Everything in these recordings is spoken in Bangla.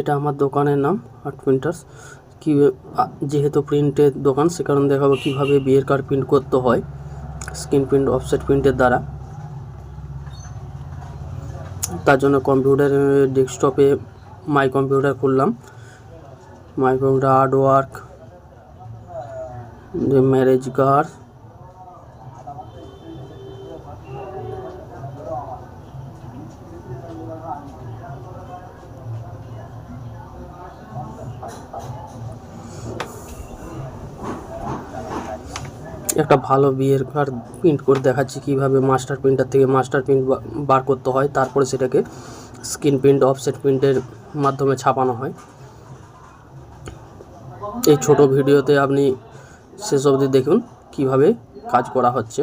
এটা আমার দোকানের নাম আর্ট প্রিন্টার্স কি যেহেতু প্রিন্টের দোকান, সে কারণে দেখাবো কীভাবে বিয়ের কার্ড প্রিন্ট করতে হয় স্ক্রিন প্রিন্ট অফসেট প্রিন্টের দ্বারা। তার জন্য কম্পিউটার ডেস্কটপে মাই কম্পিউটার খুললাম। My computer art work marriage card একটা ভালো বিয়ের কার্ড প্রিন্ট করে দেখাচ্ছি কীভাবে মাস্টার প্রিন্টার থেকে মাস্টার প্রিন্ট বার করতে হয়। তারপরে সেটাকে স্ক্রিন প্রিন্ট অফসেট প্রিন্টের মাধ্যমে ছাপানো হয়। এই ছোট ভিডিওতে আপনি শেষ অবধি দেখুন কীভাবে কাজ করা হচ্ছে।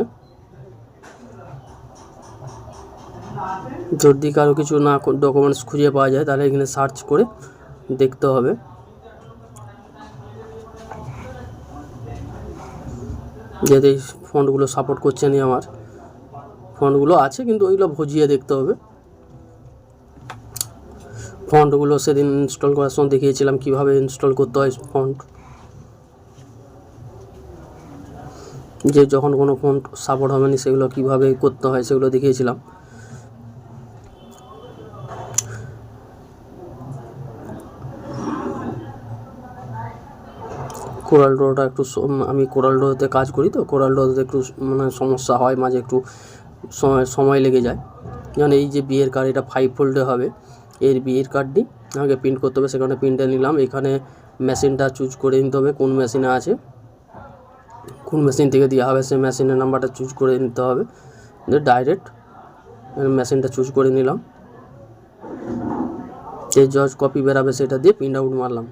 যদি কারও কিছু না ডকুমেন্টস খুঁজে পাওয়া যায়, তাহলে এখানে সার্চ করে দেখতে হবে। যেহেতু এই সাপোর্ট করছে না আমার। ফন্টগুলো আছে, কিন্তু ওইগুলো ভজিয়ে দেখতে হবে। ফন্টগুলো সেদিন ইনস্টল করার সময় দেখিয়েছিলাম কীভাবে ইনস্টল করতে হয় ফন্ট। যে যখন কোনো ফন্ট সাপোর্ট হবে না, সেগুলো কীভাবে করতে হয় সেগুলো দেখিয়েছিলাম। কোরাল ড্রটা একটু আমি কোরাল ড্রতে কাজ করি তো, কোরাল ড্রতে একটু মানে সমস্যা হয়, মাঝে একটু সময় সময় লেগে যায়। যেমন এই যে বিয়ের কার্ড এটা ফাইভ ফোল্ডে হবে। এর বিয়ের কার্ডটি আমাকে প্রিন্ট করতে হবে, সেখানে প্রিন্টে নিলাম। এখানে মেশিনটা চুজ করে নিতে হবে, কোন মেশিনে আছে। কোন মেশিন থেকে দেওয়া হবে, সেই মেশিনের নাম্বারটা চুজ করে নিতে হবে। ডাইরেক্ট মেশিনটা চুজ করে নিলাম। যে জজ কপি বেরাবে, সেটা দিয়ে প্রিন্ট আউট মারলাম।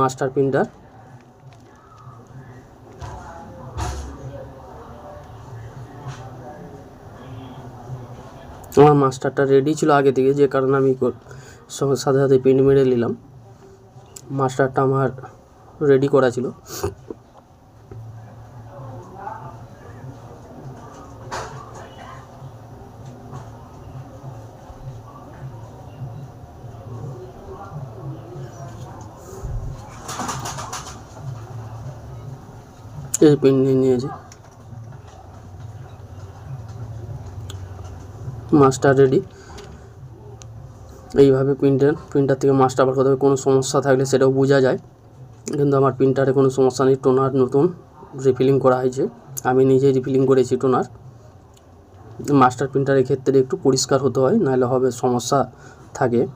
মাস্টার প্রিন্টার আমার মাস্টারটা রেডি ছিল আগে থেকে, যে কারণে আমি সাথে সাথে প্রিন্ট মেরে নিলাম। মাস্টারটা আমার রেডি করা ছিল। এই প্রিন্ট নিয়ে নিয়েছি। মাস্টার রেডি এইভাবে প্রিন্টার প্রিন্টার থেকে মাস্টার আবার হবে। কোনো সমস্যা থাকলে সেটাও বোঝা যায়। কিন্তু আমার প্রিন্টারে কোনো সমস্যা নেই। টোনার নতুন রিফিলিং করা হয়েছে। আমি নিজেই রিফিলিং করেছি টোনার মাস্টার প্রিন্টারের ক্ষেত্রে একটু পরিষ্কার হতে হয়, নাহলে হবে সমস্যা থাকে।